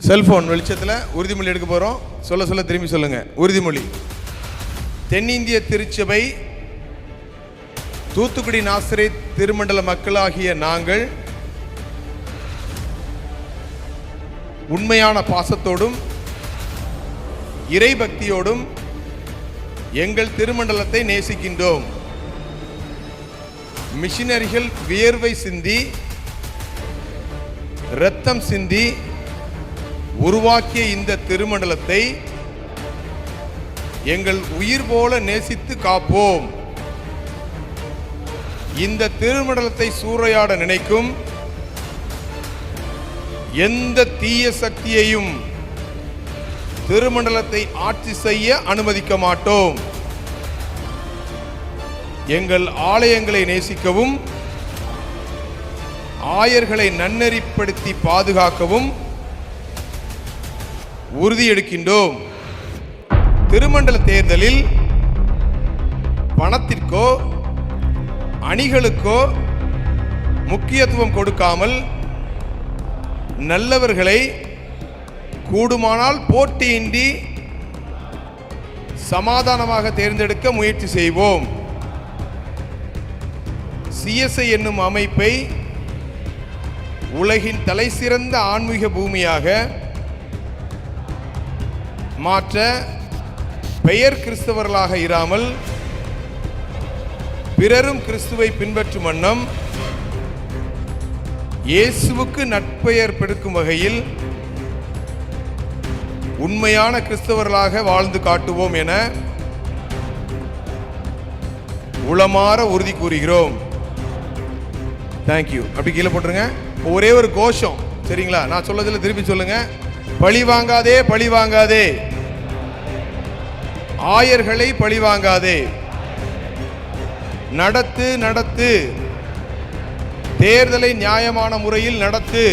Cellphone வெளிச்சத்தில் உறுதிமொழி எடுக்க போகிறோம் சொல்ல சொல்ல திரும்பி சொல்லுங்கள் உறுதிமொழி. தென்னிந்திய திருச்சபை தூத்துக்குடி நாசிரை திருமண்டல மக்களாகிய நாங்கள் உண்மையான பாசத்தோடும் இறைபக்தியோடும் எங்கள் திருமண்டலத்தை நேசிக்கின்றோம். மிஷினரிகள் வியர்வை சிந்தி இரத்தம் சிந்தி உருவாக்கிய இந்த திருமண்டலத்தை எங்கள் உயிர் போல நேசித்து காப்போம். இந்த திருமண்டலத்தை சூறையாட நினைக்கும் எந்த தீய சக்தியையும் திருமண்டலத்தை ஆட்சி செய்ய அனுமதிக்க மாட்டோம். எங்கள் ஆலயங்களை நேசிக்கவும் ஆயர்களை நன்னெறிப்படுத்தி பாதுகாக்கவும் உறுதியெடுக்கின்றோம். திருமண்டல தேர்தலில் பணத்திற்கோ அணிகளுக்கோ முக்கியத்துவம் கொடுக்காமல் நல்லவர்களை கூடுமானால் போட்டியின்றி சமாதானமாக தேர்ந்தெடுக்க முயற்சி செய்வோம். சிஎஸ்ஐ என்னும் அமைப்பை உலகின் தலைசிறந்த ஆன்மீக பூமியாக மாற்ற பெயர் கிறிஸ்தவர்களாக இராமல் பிறரும் கிறிஸ்துவை பின்பற்றும் வண்ணம் இயேசுவுக்கு நட்பெயர் பெருக்கும் வகையில் உண்மையான கிறிஸ்தவர்களாக வாழ்ந்து காட்டுவோம் என உளமாற உறுதி கூறுகிறோம். தேங்க்யூ அப்படி கீழே போட்டுருங்க. ஒரே ஒரு கோஷம். சரிங்களா? நான் சொல்லதில் திருப்பி சொல்லுங்க. பழி வாங்காதே பழி வாங்காதே. ஆயர்களை பழி வாங்காதே நடத்து நடத்து. தேர்தலை நியாயமான முறையில் நடத்து.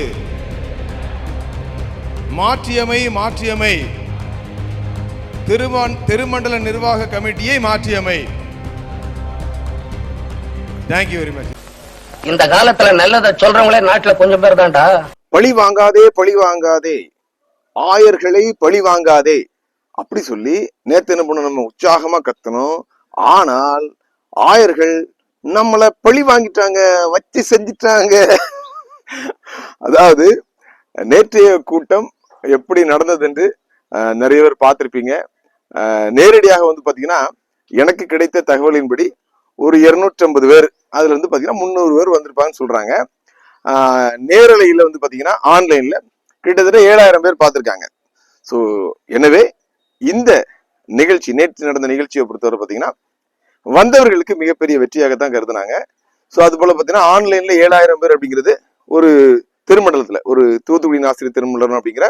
மாற்றியமை மாற்றியமை. திருமண் திருமண்டல நிர்வாக கமிட்டியை மாற்றியமை. தேங்க்யூ வெரி மச் இந்த காலத்துல நல்லதை சொல்றவங்களே நாட்டுல கொஞ்சம் பேர் தான்டா. பழி வாங்காதே பழி வாங்காதே ஆயர்களை பழி வாங்காதே அப்படி சொல்லி நேத்து என்ன பண்ணோம்? நம்ம உற்சாகமா கத்தணும் ஆனால் ஆயர்கள் நம்மள பழி வாங்கிட்டாங்க வச்சு செஞ்சிட்டாங்க. அதாவது நேற்றைய கூட்டம் எப்படி நடந்தது என்று நிறைய பேர் பார்த்துருப்பீங்க. நேரடியாக வந்து பாத்தீங்கன்னா எனக்கு கிடைத்த தகவலின்படி ஒரு 250 பேர் அதுல இருந்து பாத்தீங்கன்னா முந்நூறு பேர் வந்திருப்பாங்கன்னு சொல்றாங்க. நேரலையில் நேரலையில வந்து பாத்தீங்கன்னா ஆன்லைன்ல கிட்டத்தட்ட ஏழாயிரம் பேர் பார்த்திருக்காங்க. ஸோ எனவே இந்த நிகழ்ச்சி நேற்று நடந்த நிகழ்ச்சியை பொறுத்தவரை பார்த்தீங்கன்னா வந்தவர்களுக்கு மிகப்பெரிய வெற்றியாக தான் கருதுனாங்க. ஸோ அது போல பார்த்தீங்கன்னா ஆன்லைன்ல ஏழாயிரம் பேர் அப்படிங்கிறது ஒரு திருமண்டலத்தில் ஒரு தூத்துக்குடி ஆசிரியர் திருமண்டலம் அப்படிங்கிற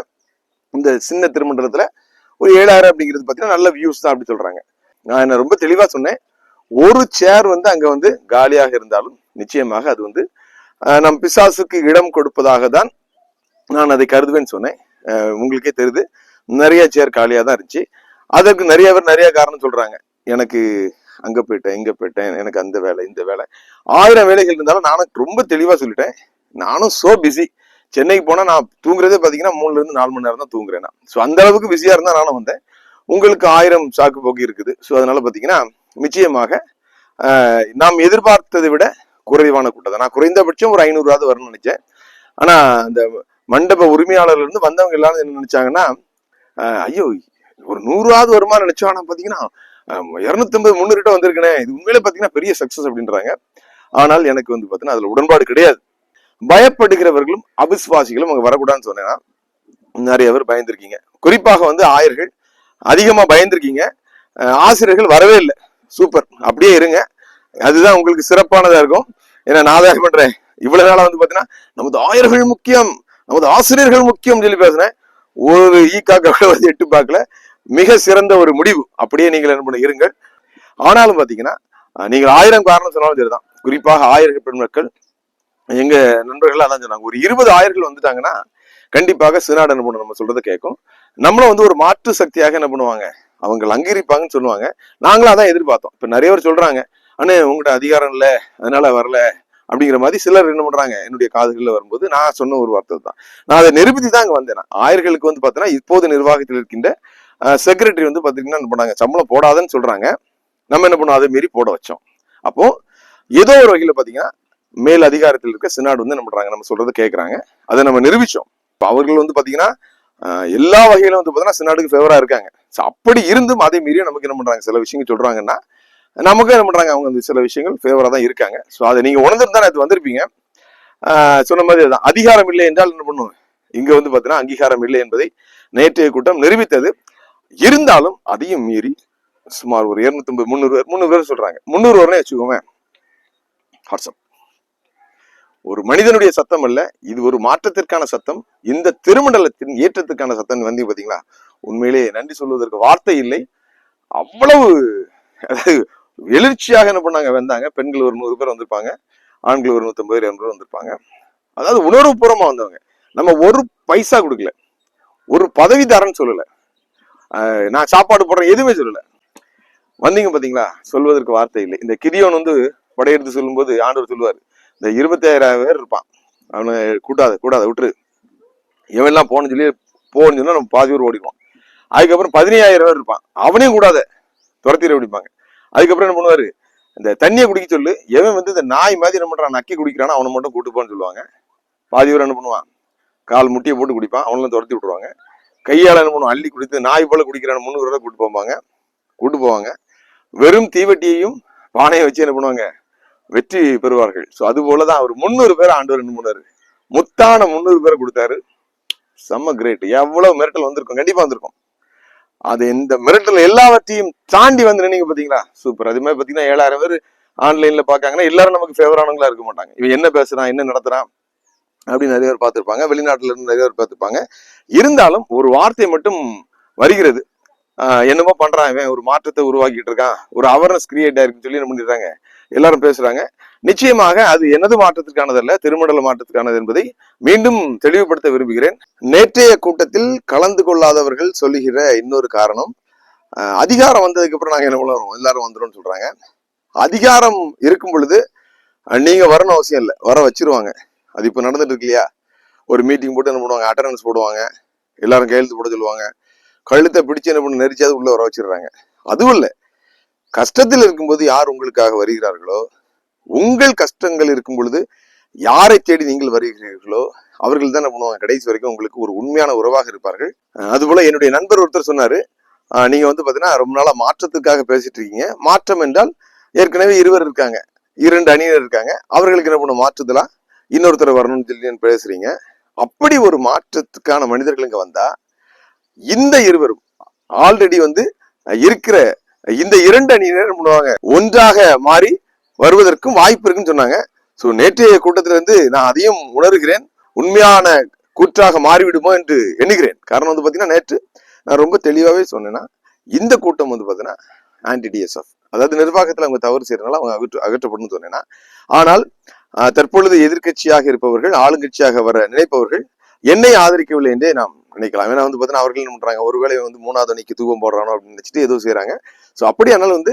இந்த சின்ன திருமண்டலத்தில் ஒரு ஏழாயிரம் அப்படிங்கிறது பார்த்தீங்கன்னா நல்ல வியூஸ் தான் அப்படி சொல்றாங்க. நான் என்ன ரொம்ப தெளிவாக சொன்னேன் ஒரு சேர் வந்து அங்கே வந்து காலியாக இருந்தாலும் நிச்சயமாக அது வந்து நம் பிசாசுக்கு இடம் கொடுப்பதாக தான் நான் அதை கருதுவேன்னு சொன்னேன். உங்களுக்கே தெரியுது நிறைய சேர் காலியாக தான் இருந்துச்சு. அதற்கு நிறைய பேர் நிறைய காரணம் சொல்றாங்க. எனக்கு அங்க போயிட்டேன் இங்க போயிட்டேன் எனக்கு அந்த வேலை இந்த வேலை. ஆயிரம் வேலைகள் இருந்தாலும் நானும் ரொம்ப தெளிவா சொல்லிட்டேன். நானும் சோ பிஸி சென்னைக்கு போனா நான் தூங்குறதே பாத்தீங்கன்னா மூணுல இருந்து நாலு மணி நேரம் தான் தூங்குறேன் நான். ஸோ அந்த அளவுக்கு பிஸியா இருந்தா நானும் வந்தேன். உங்களுக்கு ஆயிரம் சாக்கு போக்கு இருக்குது. ஸோ அதனால பாத்தீங்கன்னா நிச்சயமாக நாம் எதிர்பார்த்ததை விட குறைவான கூட்டம் தான். நான் குறைந்தபட்சம் ஒரு ஐநூறுவாவது வரும்னு நினைச்சேன். ஆனா அந்த மண்டப உரிமையாளர்ல இருந்து வந்தவங்க எல்லாரும் என்ன நினைச்சாங்கன்னா ஐயோ ஒரு நூறுவாவது வருமா நினைச்சோம். ஆனா பாத்தீங்கன்னா இரநூத்தம்பது முந்நூறு வந்திருக்கேன். இது உண்மையிலே பாத்தீங்கன்னா பெரிய சக்சஸ் அப்படின்றாங்க. ஆனால் எனக்கு வந்து பாத்தீங்கன்னா அதுல உடன்பாடு கிடையாது. பயப்படுகிறவர்களும் அவிசுவாசிகளும் அங்க வரக்கூடாதுன்னு சொன்னேன்னா நிறைய பேர் பயந்துருக்கீங்க. குறிப்பாக வந்து ஆயர்கள் அதிகமா பயந்துருக்கீங்க. ஆசிரியர்கள் வரவே இல்லை. சூப்பர். அப்படியே இருங்க. அதுதான் உங்களுக்கு சிறப்பானதா இருக்கும். ஏன்னா நான் தான் பண்றேன். இவ்வளவு நாளா வந்து பாத்தீங்கன்னா நமது ஆயர்கள் முக்கியம் நமது ஆசிரியர்கள் முக்கியம் சொல்லி பேசுனேன் ஒரு ஈக்காக்க கூட வந்து எட்டு பார்க்கல. மிக சிறந்த ஒரு முடிவு. அப்படியே நீங்கள் என்ன பண்ண இருங்கள். ஆனாலும் பாத்தீங்கன்னா நீங்கள் ஆயிரம் காரணம் சொன்னாலும் சரிதான். குறிப்பாக ஆயிரம் பெண்மக்கள். எங்க நண்பர்கள் அதான் சொன்னாங்க. ஒரு இருபது ஆயிரங்கள் வந்துட்டாங்கன்னா கண்டிப்பாக சினாடு என்ன பண்ணும்? நம்ம சொல்றதை கேட்கும். நம்மளும் வந்து ஒரு மாற்று சக்தியாக என்ன பண்ணுவாங்க? அவங்க அங்கீகரிப்பாங்கன்னு சொல்லுவாங்க. நாங்களும் அதான் எதிர்பார்த்தோம். இப்ப நிறைய பேர் சொல்றாங்க. அண்ணே உங்கள்கிட்ட அதிகாரம் இல்லை. அதனால வரல. அப்படிங்கிற மாதிரி சிலர் என்ன பண்றாங்க என்னுடைய காதுகளில் வரும்போது நான் சொன்ன ஒரு வார்த்தை தான் நான் அதை நிரூபித்து தான் அங்கே வந்தேன் ஆயர்களுக்கு வந்து பார்த்தீங்கன்னா இப்போது நிர்வாகத்தில் இருக்கின்ற செக்ரட்டரி வந்து பார்த்தீங்கன்னா என்ன பண்ணாங்க சம்பளம் போடாதன்னு சொல்றாங்க. நம்ம என்ன பண்ணோம் அதே மாரி போட வச்சோம். அப்போ ஏதோ ஒரு வகையில் பார்த்தீங்கன்னா மேல் அதிகாரத்தில் இருக்க சினாடு வந்து என்ன பண்றாங்க நம்ம சொல்றதை கேட்குறாங்க அதை நம்ம நிரூபிச்சோம். இப்போ அவர்கள் வந்து பார்த்தீங்கன்னா எல்லா வகையிலும் வந்து பார்த்தீங்கன்னா சினாடுக்கு ஃபேவரா இருக்காங்க. ஸோ அப்படி இருந்தும் அதை மீறியும் நமக்கு என்ன பண்றாங்க சில விஷயங்கள் சொல்றாங்கன்னா நமக்கு என்ன பண்ணுறாங்க அவங்க வந்து சில விஷயங்கள் ஃபேவராக தான் இருக்காங்க. ஸோ அதை நீங்கள் உணர்ந்துட்டு தான் வந்திருப்பீங்க. சொன்ன மாதிரி அதுதான். அதிகாரம் இல்லை என்றால் என்ன பண்ணுவோம்? இங்கே வந்து பார்த்தீங்கன்னா அங்கீகாரம் இல்லை என்பதை நேற்றைய கூட்டம் நிரூபித்தது. இருந்தாலும் அதையும் மீறி சுமார் ஒரு இருநூத்தம்பது முந்நூறு பேர் முந்நூறு பேர் சொல்கிறாங்க முந்நூறு வரனே வச்சுக்கோங்க வாட்ஸ்அப் ஒரு மனிதனுடைய சத்தம் அல்ல இது ஒரு மாற்றத்திற்கான சத்தம். இந்த திருமண்டலத்தின் ஏற்றத்துக்கான சத்தம் வந்து பார்த்தீங்களா உண்மையிலேயே நன்றி சொல்வதற்கு வார்த்தை இல்லை. அவ்வளவு அதாவது எழுச்சியாக என்ன பண்ணாங்க? வந்தாங்க. பெண்கள் ஒரு நூறு பேர் வந்திருப்பாங்க. ஆண்கள் ஒரு நூற்றம்பது பேர் இரநூறு பேர் வந்திருப்பாங்க. அதாவது உணர்வுபூர்வமா வந்தவங்க. நம்ம ஒரு பைசா கொடுக்கல. ஒரு பதவி தரேன்னு சொல்லலை. நான் சாப்பாடு போடுறேன் எதுவுமே சொல்லலை. வந்தீங்க பார்த்தீங்களா சொல்வதற்கு வார்த்தை இல்லை. இந்த கிதியோன் வந்து படையெடுத்து சொல்லும்போது ஆண்டவர் சொல்லுவார். இந்த இருபத்தாயிரம் பேர் இருப்பான். அவனை கூட்டாத கூடாத விட்டுரு. இவெல்லாம் போன்னு சொல்லி போகணும்னு சொன்னால் நம்ம பாதி பேர் ஓடிடுவான். அதுக்கப்புறம் பதினையாயிரம் பேர் இருப்பான். அவனையும் கூடாத. துரத்திட பிடிப்பாங்க அதுக்கப்புறம் என்ன பண்ணுவாரு? இந்த தண்ணியை குடிக்க சொல்லு. எவன் வந்து இந்த நாய் மாதிரி என்ன பண்றான் நக்கி குடிக்கிறானோ அவனை மட்டும் கூட்டு போன்னு சொல்லுவாங்க. பாதி பேர் என்ன பண்ணுவான்? கால் முட்டியை போட்டு குடிப்பான். அவனெல்லாம் துரத்தி விட்டுருவாங்க. கையால் என்ன பண்ணுவான்? அள்ளி குடித்து நாய் போல குடிக்கிறான முந்நூறு ரூபா கூட்டு போவாங்க. கூட்டு போவாங்க. வெறும் தீவட்டியையும் பானையை வச்சு என்ன பண்ணுவாங்க? வெற்றி பெறுவார்கள். ஸோ அது போலதான் அவர் முந்நூறு பேர் ஆண்டவர் என்ன பண்ணாரு? முத்தான முந்நூறு பேரை கொடுத்தாரு. செம்ம கிரேட் எவ்வளவு மிரட்டல் வந்திருக்கும். கண்டிப்பா வந்திருக்கும். அது இந்த மிரட்டல் எல்லாவற்றையும் தாண்டி வந்து நினைங்க பாத்தீங்களா? சூப்பர் அது மாதிரி பாத்தீங்கன்னா ஏழாயிரம் பேர் ஆன்லைன்ல பாக்காங்கன்னா எல்லாரும் நமக்கு ஃபேவரானவங்களா இருக்க மாட்டாங்க. இவன் என்ன பேசுறான் என்ன நடத்துறான் அப்படின்னு நிறைய பேர் பார்த்துருப்பாங்க. வெளிநாட்டுல இருந்து நிறைய பேர் பார்த்திருப்பாங்க. இருந்தாலும் ஒரு வார்த்தை மட்டும் வருகிறது. ஆஹ் என்னமோ பண்றான் இவன் ஒரு மாற்றத்தை உருவாக்கிட்டு இருக்கான். ஒரு அவேர்னஸ் கிரியேட் ஆயிருக்குன்னு சொல்லி என்ன பண்ணிடுறாங்க? எல்லாரும் பேசுறாங்க. நிச்சயமாக அது எனது மாற்றத்திற்கானதல்ல திருமண்டல மாற்றத்திற்கானது என்பதை மீண்டும் தெளிவுபடுத்த விரும்புகிறேன். நேற்றைய கூட்டத்தில் கலந்து கொள்ளாதவர்கள் சொல்லுகிற இன்னொரு காரணம் அதிகாரம் வந்ததுக்கு அப்புறம் நாங்கள் என்ன பண்ணுவோம்? எல்லாரும் வந்துடும் சொல்றாங்க. அதிகாரம் இருக்கும் பொழுது நீங்க வரணும் அவசியம் இல்லை. வர வச்சிருவாங்க. அது இப்போ நடந்துட்டு இருக்கு இல்லையா? ஒரு மீட்டிங் போட்டு என்ன பண்ணுவாங்க? அட்டண்டன்ஸ் போடுவாங்க. எல்லாரும் கையெழுத்து போட சொல்லுவாங்க. கழுத்தை பிடிச்சு என்ன பண்ண நெரிச்சாது உள்ள வர வச்சிடுறாங்க. அதுவும் இல்லை. கஷ்டத்தில் இருக்கும்போது யார் உங்களுக்காக வருகிறார்களோ உங்கள் கஷ்டங்கள் இருக்கும் பொழுது யாரை தேடி நீங்கள் வருகிறீர்களோ அவர்கள் தான் என்ன பண்ணுவாங்க கடைசி வரைக்கும் உங்களுக்கு ஒரு உண்மையான உறவாக இருப்பார்கள். அதுபோல என்னுடைய நண்பர் ஒருத்தர் சொன்னாரு நீங்க வந்து பாத்தீங்கன்னா ரொம்ப நாளா மாற்றத்துக்காக பேசிட்டு இருக்கீங்க. மாற்றம் என்றால் ஏற்கனவே இருவர் இருக்காங்க. இரண்டு அணியினர் இருக்காங்க. அவர்களுக்கு என்ன பண்ணும் மாற்றுதலா? இன்னொருத்தர் வரணும்னு சொல்லி பேசுறீங்க. அப்படி ஒரு மாற்றத்துக்கான மனிதர்கள் இங்க வந்தா இந்த இருவரும் ஆல்ரெடி வந்து இருக்கிற இந்த இரண்டு அணியினர் பண்ணுவாங்க? ஒன்றாக மாறி வருவதற்கும் வாய்ப்பு இருக்குன்னு சொன்னாங்க. ஸோ நேற்றைய கூட்டத்திலிருந்து நான் அதையும் உணர்கிறேன். உண்மையான கூற்றாக மாறிவிடுமோ என்று எண்ணுகிறேன். காரணம் வந்து பார்த்தீங்கன்னா நேற்று நான் ரொம்ப தெளிவாகவே சொன்னேன்னா இந்த கூட்டம் வந்து பார்த்தீங்கன்னா ஆன்டி டிஎஸ்எஃப் அதாவது நிர்வாகத்தில் அவங்க தவறு செய்யறதுனால அவங்க அகற்று அகற்றப்படும் சொன்னேன்னா ஆனால் தற்பொழுது எதிர்க்கட்சியாக இருப்பவர்கள் ஆளுங்கட்சியாக வர நினைப்பவர்கள் என்னை ஆதரிக்கவில்லை என்றே நாம் நினைக்கலாம் ஏன்னா வந்து பாத்தீங்கன்னா அவர்கள் என்ன பண்றாங்க? ஒருவேளை வந்து மூணாவது அணிக்கு தூக்கம் போடுறானோ அப்படின்னு நினைச்சிட்டு ஏதோ ஸோ அப்படி அப்படியானால் வந்து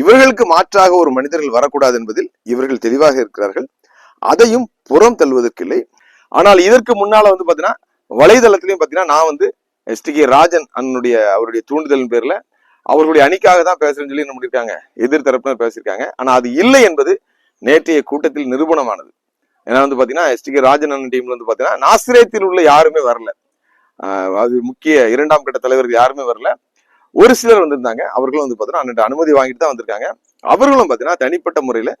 இவர்களுக்கு மாற்றாக ஒரு மனிதர்கள் வரக்கூடாது என்பதில் இவர்கள் தெளிவாக இருக்கிறார்கள். அதையும் புறம் தள்ளுவதற்கில்லை. ஆனால் இதற்கு முன்னால வந்து பாத்தீங்கன்னா வலைதளத்திலையும் பாத்தீங்கன்னா நான் வந்து எஸ்டிகே ராஜன் அண்ணனுடைய அவருடைய தூண்டுதலின் பேர்ல அவர்களுடைய அணிக்காக தான் பேசுறேன்னு சொல்லி என்ன பண்ணியிருக்காங்க எதிர்த்தரப்பினர் பேசியிருக்காங்க. ஆனால் அது இல்லை என்பது நேற்றைய கூட்டத்தில் நிரூபணமானது. ஏன்னா வந்து பார்த்தீங்கன்னா பாத்தீங்கன்னா எஸ்டிகே ராஜன் அண்ணன் டீம்ல வந்து பாத்தீங்கன்னா நாசிரியத்தில் உள்ள யாருமே வரல. அது முக்கிய இரண்டாம் கட்ட தலைவர்கள் யாருமே வரல. ஒரு சிலர் வந்திருந்தாங்க. அவர்களும் வந்து பார்த்தோன்னா அண்ணன் அனுமதி வாங்கிட்டு தான் வந்திருக்காங்க. அவர்களும் பார்த்தீங்கன்னா தனிப்பட்ட முறையில்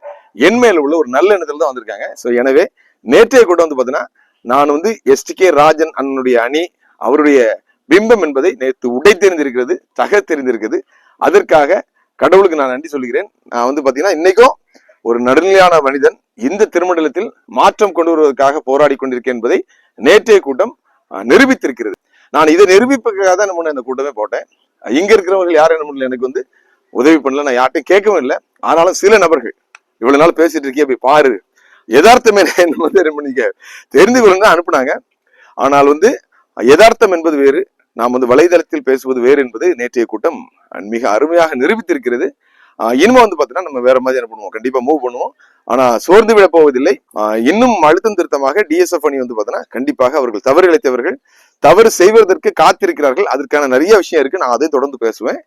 என் மேல உள்ள ஒரு நல்ல எண்ணத்தில் தான் வந்திருக்காங்க. ஸோ எனவே நேற்றைய கூட்டம் வந்து பார்த்தீங்கன்னா நான் வந்து எஸ்டிகே ராஜன் அண்ணனுடைய அணி அவருடைய பிம்பம் என்பதை நேற்று உடை தெரிந்திருக்கிறது தக தெரிந்திருக்கிறது. அதற்காக கடவுளுக்கு நான் நன்றி சொல்கிறேன். நான் வந்து பார்த்தீங்கன்னா இன்னைக்கும் ஒரு நடுநிலையான மனிதன் இந்த திருமண்டலத்தில் மாற்றம் கொண்டு வருவதற்காக போராடி கொண்டிருக்கேன் என்பதை நேற்றைய கூட்டம் நிரூபித்திருக்கிறது. நான் இதை நிரூபிப்புக்காக தான் நம்ம இந்த கூட்டமே போட்டேன். இங்க இருக்கிறவர்கள் யாரும் என்ன பண்ணல எனக்கு வந்து உதவி பண்ணல நான் யார்ட்டையும் கேட்கவும் இல்லை. ஆனாலும் சில நபர்கள் இவ்வளவு நாள் பேசிட்டு இருக்கே போய் பாரு. யதார்த்தமே என்ன வந்து என்ன பண்ணிக்க? தெரிந்து கொள்ளுங்க அனுப்புனாங்க. ஆனால் வந்து யதார்த்தம் என்பது வேறு நாம் வந்து வலைதளத்தில் பேசுவது வேறு என்பது நேற்றைய கூட்டம் மிக அருமையாக நிரூபித்திருக்கிறது. இனிமே வந்து பாத்தீங்கன்னா நம்ம வேற மாதிரி என்ன பண்ணுவோம்? கண்டிப்பா மூவ் பண்ணுவோம். ஆனா சோர்ந்து விட போவதில்லை. இன்னும் அழுத்தம் திருத்தமாக டிஎஸ்எஃப் அணி வந்து பாத்தீங்கன்னா கண்டிப்பாக அவர்கள் தவறு இழைத்தவர்கள் தவறு செய்வதற்கு காத்திருக்கிறார்கள். அதற்கான நிறைய விஷயம் இருக்கு. நான் அதை தொடர்ந்து பேசுவேன்.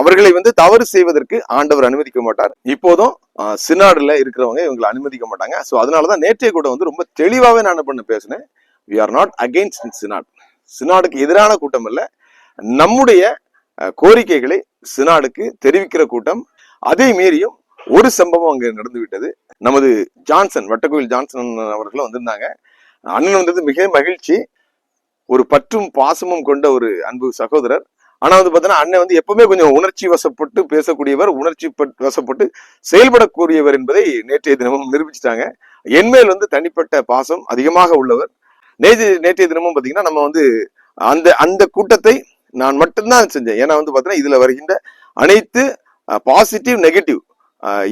அவர்களை வந்து தவறு செய்வதற்கு ஆண்டவர் அனுமதிக்க மாட்டார். இப்போதும் சினாடுல இருக்கிறவங்க இவங்களை அனுமதிக்க மாட்டாங்க. சோ அதனாலதான் நேற்றைய கூட்டம் வந்து ரொம்ப தெளிவாவே நான் பண்ண பேசினேன். We are not against synod. சினாடுக்கு எதிரான கூட்டம் இல்ல நம்முடைய கோரிக்கைகளை சினாடுக்கு தெரிவிக்கிற கூட்டம் அதே மீறியும் ஒரு சம்பவம் அங்கே நடந்துவிட்டது. நமது ஜான்சன் வட்டக்கோயில் ஜான்சன் அவர்களும் வந்திருந்தாங்க. அண்ணன் வந்தது மிக மகிழ்ச்சி. ஒரு பற்றும் பாசமும் கொண்ட ஒரு அன்பு சகோதரர். ஆனா வந்து பார்த்தீங்கன்னா அண்ணன் வந்து எப்பவுமே கொஞ்சம் உணர்ச்சி வசப்பட்டு பேசக்கூடியவர் உணர்ச்சி வசப்பட்டு செயல்படக்கூடியவர் என்பதை நேற்றைய தினமும் நிரூபிச்சிட்டாங்க. என்மேல் வந்து தனிப்பட்ட பாசம் அதிகமாக உள்ளவர். நேற்று நேற்றைய தினமும் பார்த்தீங்கன்னா நம்ம வந்து அந்த அந்த கூட்டத்தை நான் மட்டும்தான் செஞ்சேன். ஏன்னா வந்து பார்த்தீங்கன்னா இதில் வருகின்ற அனைத்து பாசிட்டிவ் நெகட்டிவ்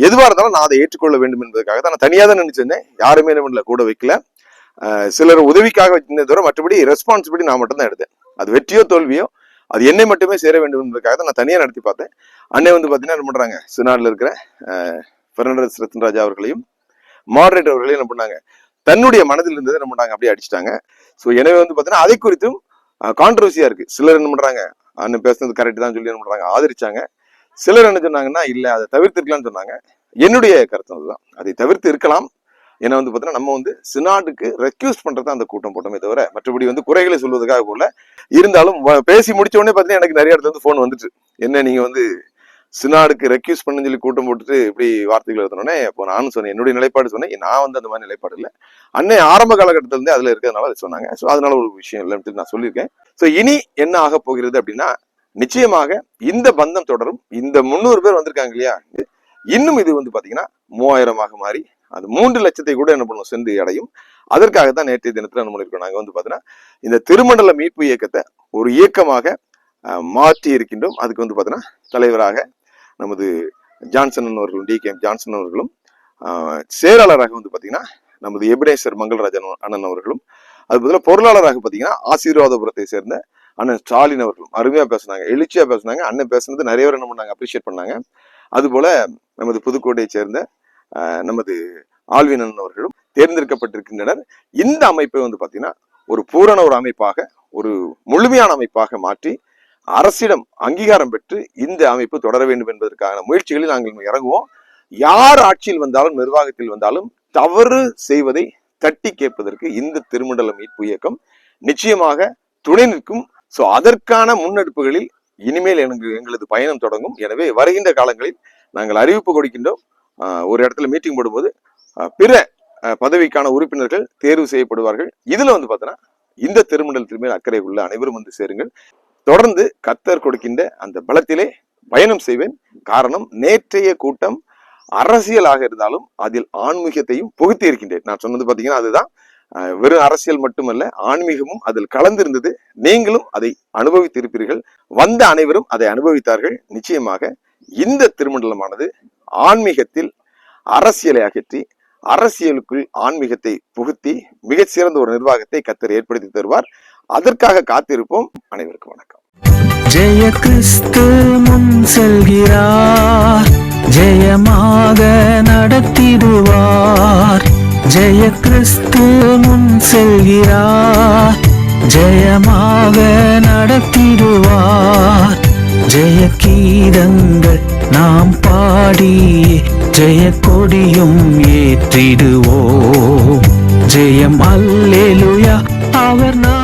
எதுவாக இருந்தாலும் நான் அதை ஏற்றுக்கொள்ள வேண்டும் என்பதற்காக தான் நான் தனியாக தான் நினச்சிருந்தேன் யாருமே என்ன பண்ணல கூட வைக்கல. சிலர் உதவிக்காக வச்சிருந்தே தவிர மற்றபடி ரெஸ்பான்சிபிலிட்டி நான் மட்டும்தான் எடுத்தேன். அது வெற்றியோ தோல்வியோ அது என்னை மட்டுமே சேர வேண்டும் என்பதற்காக தான் நான் தனியாக நடத்தி பார்த்தேன். அண்ணே வந்து பார்த்தீங்கன்னா என்ன பண்ணுறாங்க சினாடில் இருக்கிற அஹ், பெர்னாண்டஸ் ரத்னராஜா அவர்களையும் மாடரேட்டர் அவர்களையும் என்ன பண்ணாங்க? தன்னுடைய மனதில் இருந்தது என்ன பண்ணாங்க? அப்படியே அடிச்சிட்டாங்க. ஸோ எனவே வந்து பார்த்தீங்கன்னா அதை குறித்தும் கான்ட்ரவர்சியா இருக்கு. சிலர் என்ன பண்றாங்க? அண்ணன் பேசுனது கரெக்ட் தான் சொல்லி என்ன பண்றாங்க? ஆதரிச்சாங்க. சிலர் என்ன சொன்னாங்கன்னா இல்ல அதை தவிர்த்திருக்கலாம்னு சொன்னாங்க. என்னுடைய கருத்து அதுதான். அதை தவிர்த்து இருக்கலாம். ஏன்னா வந்து பாத்தீங்கன்னா நம்ம வந்து சினாடுக்கு ரெக்யூஸ் பண்றது அந்த கூட்டம் போட்டோமே தவிர மற்றபடி வந்து குறைகளை சொல்வதற்காக போல இருந்தாலும் பேசி முடிச்ச உடனே பாத்தீங்கன்னா எனக்கு நிறைய இடத்துல வந்து போன் வந்துட்டு. என்ன நீங்க வந்து சினாடுக்கு ரெக்யூஸ் பண்ணு சொல்லி கூட்டம் போட்டுட்டு இப்படி வார்த்தைகள் எழுதணுன்னே இப்போ நானும் சொன்னேன் என்னுடைய நிலைப்பாடு சொன்னேன் நான் வந்து அந்த மாதிரி நிலைப்பாடு இல்லை. அன்னை ஆரம்ப காலகட்டத்திலேருந்து அதில் இருக்கிறதுனால அதை சொன்னாங்க. ஸோ அதனால ஒரு விஷயம் இல்லைன்னு நான் சொல்லியிருக்கேன். ஸோ இனி என்ன ஆக போகிறது அப்படின்னா நிச்சயமாக இந்த பந்தம் தொடரும். இந்த முந்நூறு பேர் வந்திருக்காங்க இல்லையா? இன்னும் இது வந்து பார்த்தீங்கன்னா மூவாயிரமாக மாறி அது மூன்று லட்சத்தை கூட என்ன பண்ணுவோம் சென்று அடையும். அதற்காக தான் நேற்றைய தினத்தில் நம்ம பண்ணியிருக்கோம் நாங்கள் வந்து பார்த்தீங்கன்னா இந்த திருமண்டல மீட்பு இயக்கத்தை ஒரு இயக்கமாக மாற்றி இருக்கின்றோம். அதுக்கு வந்து பார்த்தீங்கன்னா தலைவராக நமது ஜான்சன் அவர்களும் டி கே ஜான்சன் அவர்களும் செயலாளராக வந்து பார்த்தீங்கன்னா நமது எபினேஸ்வர் மங்கள்ராஜன் அண்ணன் அவர்களும் அது பதிலாக பொருளாளராக பார்த்தீங்கன்னா ஆசீர்வாதபுரத்தை சேர்ந்த அண்ணன் ஸ்டாலின் அவர்களும் அருமையாக பேசுனாங்க எழுச்சியாக பேசுனாங்க அண்ணன் பேசுனது நிறைய பேர் என்ன பண்ணாங்க அப்ரிஷியேட் பண்ணாங்க. அதுபோல நமது புதுக்கோட்டையை சேர்ந்த நமது ஆழ்வினன் அவர்களும் தேர்ந்தெடுக்கப்பட்டிருக்கின்றனர். இந்த அமைப்பை வந்து பார்த்தீங்கன்னா ஒரு பூரண ஒரு அமைப்பாக ஒரு முழுமையான அமைப்பாக மாற்றி அரசிடம் அங்கீகாரம் பெற்று இந்த அமைப்பு தொடர வேண்டும் என்பதற்கான முயற்சிகளில் நாங்கள் இறங்குவோம். யார் ஆட்சியில் வந்தாலும் நிர்வாகத்தில் வந்தாலும் தவறு செய்வதை தட்டி கேட்பதற்கு இந்த திருமண்டல மீட்பு இயக்கம் நிச்சயமாக துணை நிற்கும். சோ அதற்கான முன்னெடுப்புகளில் இனிமேல் எனக்கு எங்களது பயணம் தொடங்கும். எனவே வருகின்ற காலங்களில் நாங்கள் அறிவிப்பு கொடுக்கின்றோம். ஒரு இடத்துல மீட்டிங் போடும்போது பிற பதவிக்கான உறுப்பினர்கள் தேர்வு செய்யப்படுவார்கள். இதுல வந்து பார்த்தோன்னா இந்த திருமண்டலத்தின் மேல் அக்கறை உள்ள அனைவரும் வந்து சேருங்கள். தொடர்ந்து கத்தர் கொடுக்கின்ற அந்த பலத்திலே பயணம் செய்வேன். காரணம் நேற்றைய கூட்டம் அரசியலாக இருந்தாலும் அதில் ஆன்மீகத்தையும் புகுத்தி இருக்கின்றேன். நான் சொன்னது பார்த்தீங்கன்னா அதுதான். வெறும் அரசியல் மட்டுமல்ல ஆன்மீகமும் அதில் கலந்திருந்தது. நீங்களும் அதை அனுபவித்திருப்பீர்கள். வந்த அனைவரும் அதை அனுபவித்தார்கள். நிச்சயமாக இந்த திருமண்டலமானது ஆன்மீகத்தில் அரசியலை அகற்றி அரசியலுக்குள் ஆன்மீகத்தை புகுத்தி மிகச் சிறந்த ஒரு நிர்வாகத்தை கத்தர் ஏற்படுத்தி தருவார். அதற்காக காத்திருப்போம். அனைவருக்கும் வணக்கம். ஜெய கிறிஸ்து முன் செல்கிறார். ஜெயமாக நடத்திடுவார். ஜெய கிறிஸ்து முன் செல்கிறார். ஜெயமாக நடத்திடுவார். ஜெய கீதங்கள் நாம் பாடி ஜெய கொடியும் ஏற்றிடுவோம். ஜெயம் அல்லேலுயா அவர் நான்